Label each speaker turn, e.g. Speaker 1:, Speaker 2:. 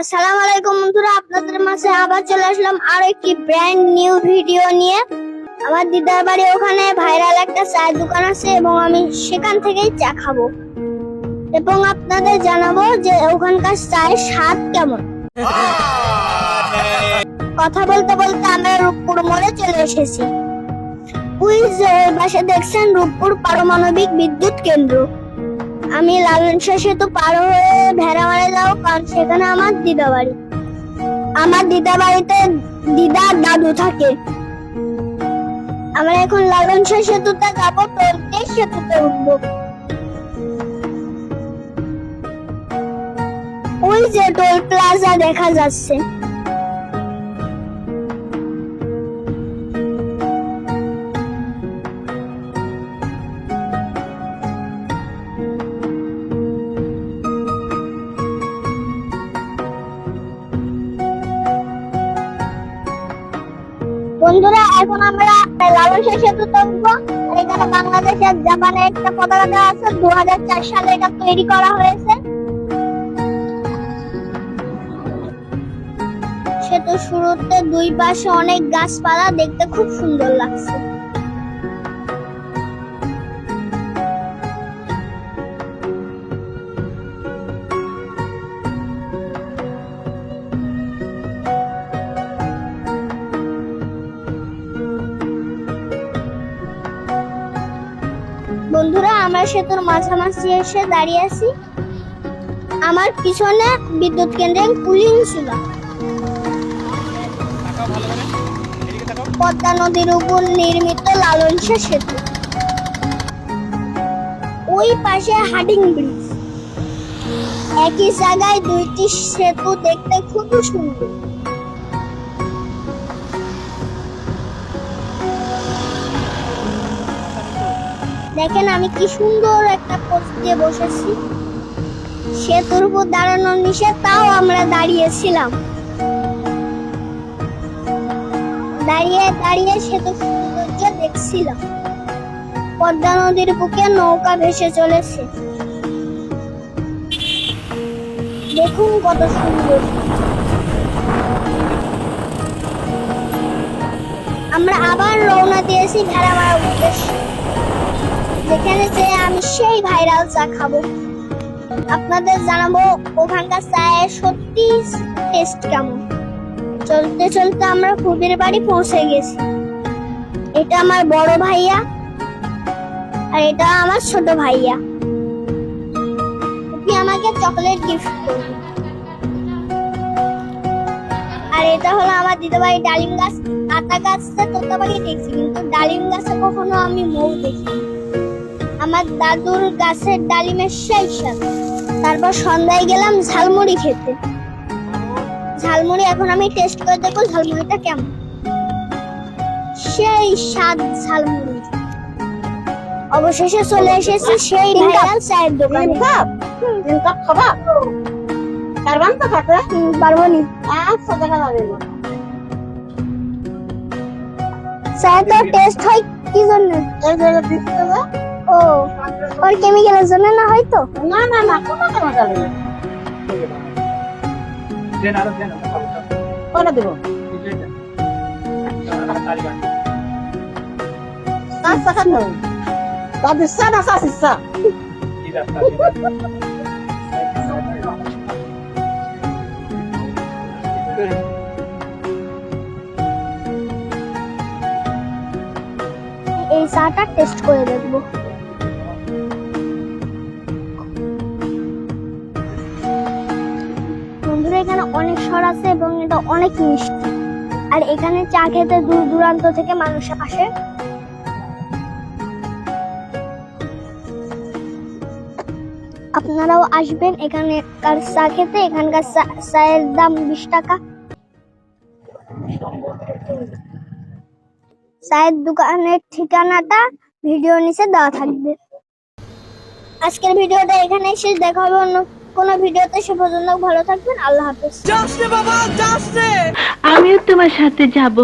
Speaker 1: আসসালামু আলাইকুম বন্ধুরা, আপনাদের মাঝে আবার চলে আসলাম আর একটি ব্র্যান্ড নিউ ভিডিও নিয়ে। আমার দিদার বাড়ি ওখানে ভাইরাল একটা চায়ের দোকান আছে এবং আমি সেখান থেকেই চা খাব। এবং আপনাদের জানাব যে ওখানকার চায়ের স্বাদ কেমন। কথা বলতে বলতে আমরা রূপপুর মোড়ে চলে এসেছি। ওই যে দেখছেন রূপপুর পারমাণবিক বিদ্যুৎ কেন্দ্র। আমি লালন শাহ সেতু পার হয়ে ভেড়ামারে যাও, কারণ সেখানে আমার দিদা বাড়ি। আমার দিদা বাড়িতে দিদা দাদু থাকে। আমরা এখন লালন শাহ সেতুতে যাব টোলতে সেতুতে উঠবো। ওই যে টোল প্লাজা দেখা যাচ্ছে। বন্ধুরা, এখন আমরা লালন সেতু দেখব এখানে বাংলাদেশ জাপানে একটা পতাকা দেওয়া আছে দু হাজার চার সালে এটা তৈরি করা হয়েছে। সেতু শুরুতে দুই পাশে অনেক গাছপালা, দেখতে খুব সুন্দর লাগছে। বন্ধুরা, আমরা সেতুর মাঝামাঝি এসে দাঁড়িয়ে আছি। আমার পিছনে বিদ্যুৎ কেন্দ্রে কুলিং ছিল। পদ্মা নদীর উপর নির্মিত লালন শাহ সেতু। ওই পাশে হাডিং ব্রিজ। একই জায়গায় দুইটি সেতু দেখতে খুব সুন্দর। দেখেন আমি কি সুন্দর একটা পোস্ট দিয়ে বসেছি। সেতুর উপর দাঁড়ানোর নিষেধ, তাও আমরা দাঁড়িয়েছিলাম। দাঁড়িয়ে দাঁড়িয়ে সেতু সৌন্দর্য দেখছিলাম। পদ্মা নদীর বুকে নৌকা ভেসে চলেছে। দেখুন কত সুন্দর। আমরা আবার রওনা দিয়েছি ভেড়ামারা উদ্দেশ্যে। যেখানে যে আমি সেই ভাইরাল চা খাব। আপনাদের জানাব ওখানকার চায়ের সত্যি টেস্ট কেমন। চলতে চলতে আমরা খুবির বাড়ি পৌঁছে গেছি। এটা আমার বড় ভাইয়া আর এটা আমার ছোট ভাইয়া। ফুপি আমাকে চকলেট গিফট করবে। আর এটা হলো আমার দিদিভাই ডালিম গাছ। আতা গাছটা তোতাবাড়ি দেখছি, কিন্তু ডালিম গাছে কখনো আমি মৌ দেখিনি। আমার দাদুর গাছের ডালিমের সেই স্বাদ তারপর সন্ধ্যায় গেলাম ঝালমুড়ি খেতে। ঝালমুড়ি এখন আমি টেস্ট করে দেখব ঝালমুড়িটা কেমন। সেই স্বাদ ঝালমুড়ি। অবশেষে চলে এসেছি সেই ভাইরাল চায়ের দোকানে।
Speaker 2: কাপ তিন কাপ খাবা। কারবান তো থাকে।
Speaker 1: হুম, পারব নি
Speaker 2: আচ্ছা দেখা যাবে
Speaker 1: চায়ের তো টেস্ট হয় কি জন্য? ওর কেমিক্যালের জন্য না হয়তো
Speaker 2: না না না কোনো কেন যাবে না। দেবো? খানো
Speaker 1: এই চাটা টেস্ট করে দেখব। এখানে অনেক স্বর আছে এবং এটা অনেক মিষ্টি। আর এখানে চা খেতে দূর দূরান্ত থেকে মানুষ আসে। আপনারাও আসবেন এখানে কার চা খেতে, এখানকার চায়ের দাম বিশ টাকা। চায়ের দোকানের ঠিকানাটা ভিডিও নিচে দেওয়া থাকবে। আজকের ভিডিওটা এখানে শেষ, দেখা হবে অন্য কোনো ভিডিওতে সে পর্যন্ত ভালো থাকবেন আল্লাহ হাফেজ।
Speaker 3: আমিও তোমার সাথে যাব।